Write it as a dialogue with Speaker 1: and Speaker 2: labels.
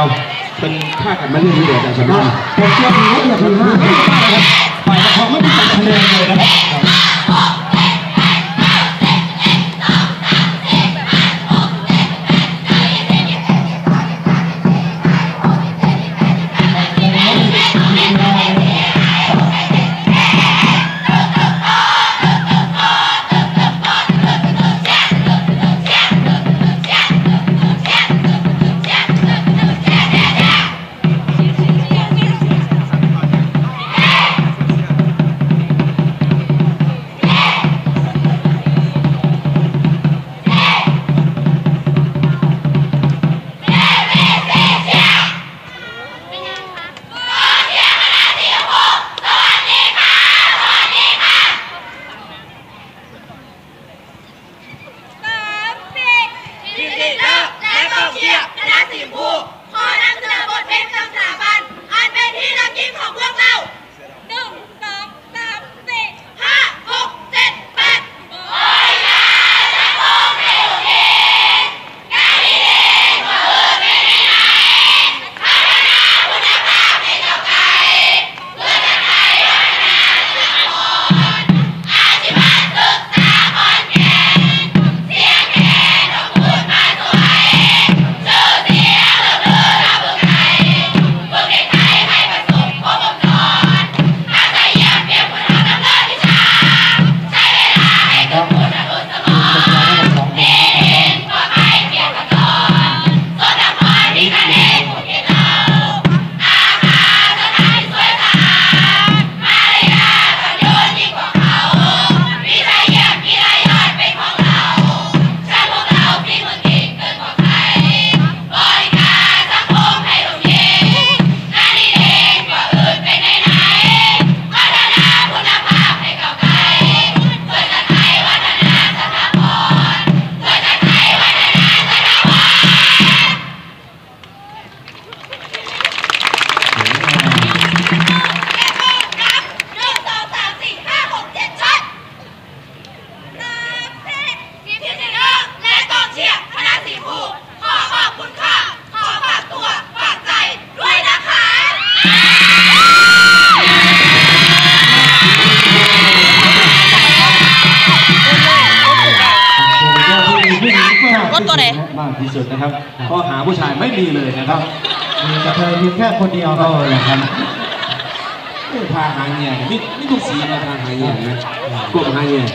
Speaker 1: เอาเป็นค่ากันม่เรื่อยเดี๋ยวจะสำคัญ
Speaker 2: ผมเชื่อว่าเรา
Speaker 3: ทำได้ไปนะครับฝ่ายปกครอไม่ต้องคะแนนเลยนะค
Speaker 2: รั
Speaker 1: บ ที่สุดนะครับก็หาผู้ชายไม่มีเลยนะครับ
Speaker 2: มีแต่เธอเพียงแค่คนเดียวเท่านั้นครั
Speaker 1: พาหางเนี่ยนี่นี่ทุกสีมาพาหางเนี่ยนะกบหางเนี่ย